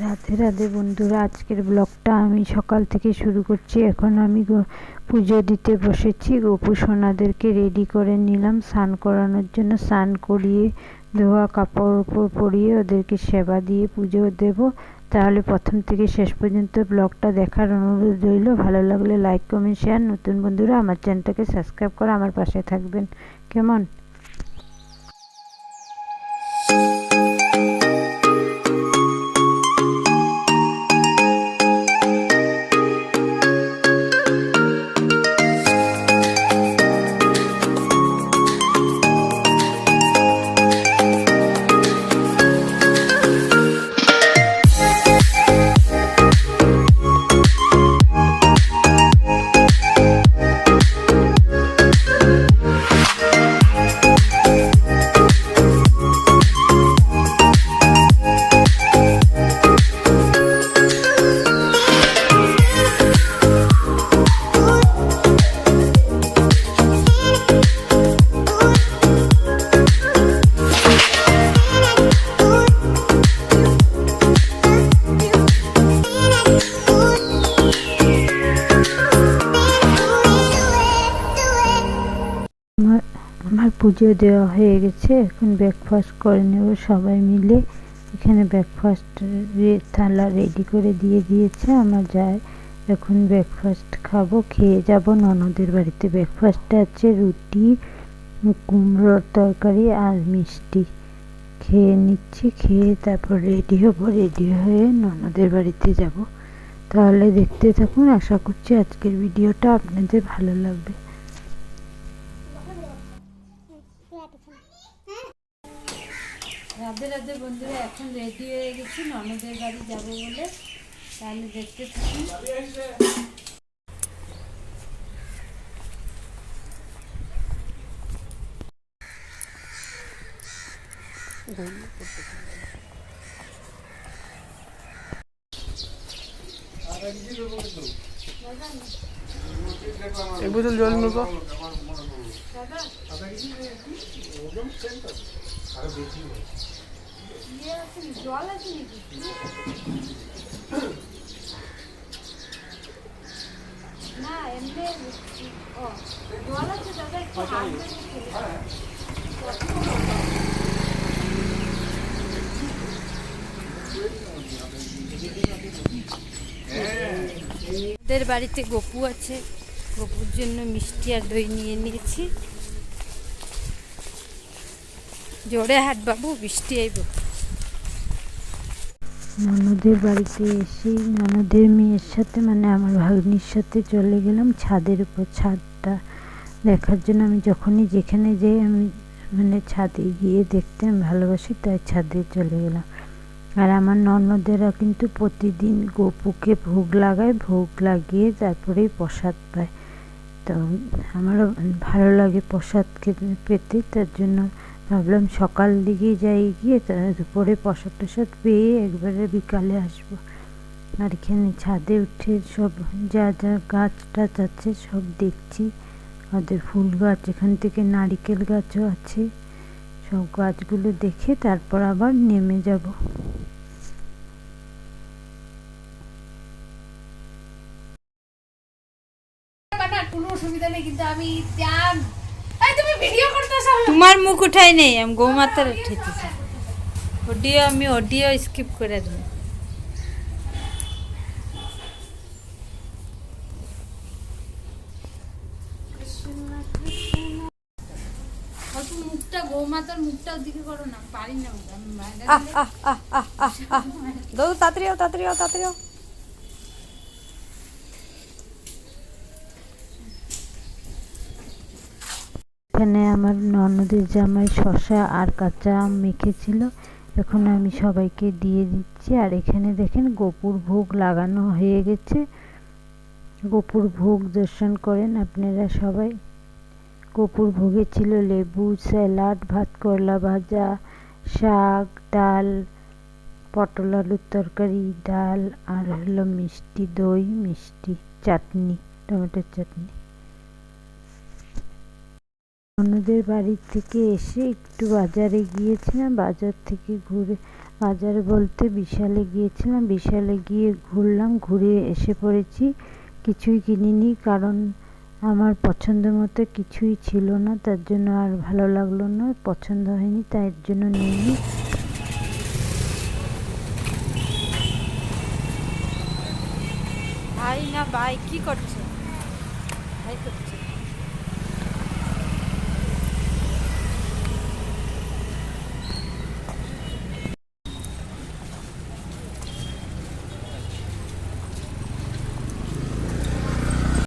রাধে রাধে বন্ধুরা, আজকের ব্লগটা আমি সকাল থেকে শুরু করছি। এখন আমি পুজো দিতে বসেছি। গোপু সোনাদেরকে রেডি করে নিলাম স্নান করানোর জন্য। স্নান করিয়ে ধোয়া কাপড় উপর পরিয়ে ওদেরকে সেবা দিয়ে পুজো দেব। তাহলে প্রথম থেকে শেষ পর্যন্ত ব্লগটা দেখার অনুরোধ রইল। ভালো লাগলে লাইক কমেন্ট শেয়ার নতুন বন্ধুরা, আমার চ্যানেলটাকে সাবস্ক্রাইব করে আমার পাশে থাকবেন। কেমন? আমার পুজো দেওয়া হয়ে গেছে, এখন ব্রেকফাস্ট করে নেব সবাই মিলে। এখানে ব্রেকফাস্ট থালা রেডি করে দিয়ে দিয়েছে, আমার যায় এখন ব্রেকফাস্ট খাব, খেয়ে যাব। ননদের বাড়িতে ব্রেকফাস্টে আছে, রুটি, কুমড়োর তরকারি আর মিষ্টি। খেয়ে নিচ্ছি, খেয়ে তারপর রেডি হব রেডি হয়ে ননদের বাড়িতে যাব। তাহলে দেখতে থাকুন, আশা করছি আজকের ভিডিওটা আপনাদের ভালো লাগবে। রাধে রাধে বন্ধুরা এখন রেডি হয়ে গেছি ননদের বাড়ি যাব বলে তাহলে দেখতে থাকুন এক বোতল জল নেব। জল আছে দাদা একটু হাত ওদের বাড়িতে গপু আছে। গপুর জন্য মিষ্টি আর দই নিয়ে নিয়েছি। জোরে হাট বাবু বৃষ্টি আইব। ননদের বাড়িতে এসেই ননদের মেয়ের সাথে মানে আমার ভাগ্নির সাথে চলে গেলাম ছাদের উপর, ছাদটা দেখার জন্য। আমি যখনই যেখানে যাই, আমি মানে ছাদে গিয়ে দেখতে আমি ভালোবাসি, তাই ছাদে চলে গেলাম। আর আমার ননদেরা কিন্তু প্রতিদিন গোপুকে ভোগ লাগায়, ভোগ লাগিয়ে তারপরেই প্রসাদ পায়। তো আমারও ভালো লাগে প্রসাদ পেতে, তার জন্য ভাবলাম সকাল দিকে যাই গিয়ে দুপুরে প্রসাদ টসাদ পেয়ে একবারে বিকালে আসব। আর এখানে ছাদে উঠে সব যা যা গাছ টাছ আছে সব দেখছি। ওদের ফুল গাছ, এখান থেকে নারিকেল গাছও আছে। সব গাছগুলো দেখে তারপর আবার নেমে যাব। কোনো অসুবিধা নেই কিন্তু আমি ত্যাগ তুমি ভিডিও করতেছ তোমার মুখ উঠাই নেই আমি গৌমাতার উঠেছি অডিও আমি অডিও স্কিপ করে দেবো। মুখটা গৌমাতার মুখটা ওদিকে করো না পারি না। আহ আহ আহ আহ আহ দাদু তাড়াতাড়ি তাড়াতাড়ি তাড়াতাড়ি এখানে আমার ননদের জামাই শশা আর কাঁচা আম মেখেছিল। এখন আমি সবাইকে দিয়ে দিচ্ছি। আর এখানে দেখেন গোপুর ভোগ লাগানো হয়ে গেছে। গোপুর ভোগ দর্শন করেন আপনারা সবাই। গোপুর ভোগে ছিল লেবু, স্যালাড ভাত করলা ভাজা, শাক, ডাল, পটল আলুর তরকারি, ডাল, আর হলো মিষ্টি দই, মিষ্টি চাটনি, টমেটোর চাটনি। অন্যদের বাড়ি থেকে এসে একটু বাজারে গিয়েছিলাম, বাজার থেকে ঘুরে, বাজার বলতে বিশালে গিয়েছিলাম, বিশালে গিয়ে ঘুরলাম, ঘুরে এসে পড়েছি। কিছুই কিনিনি, কারণ আমার পছন্দ মতো কিছুই ছিল না, তার জন্য আর ভালো লাগল না, পছন্দ হয়নি, তাই জন্য নিইনি। ভাই না ভাই, কি করছে? ভাই করছে।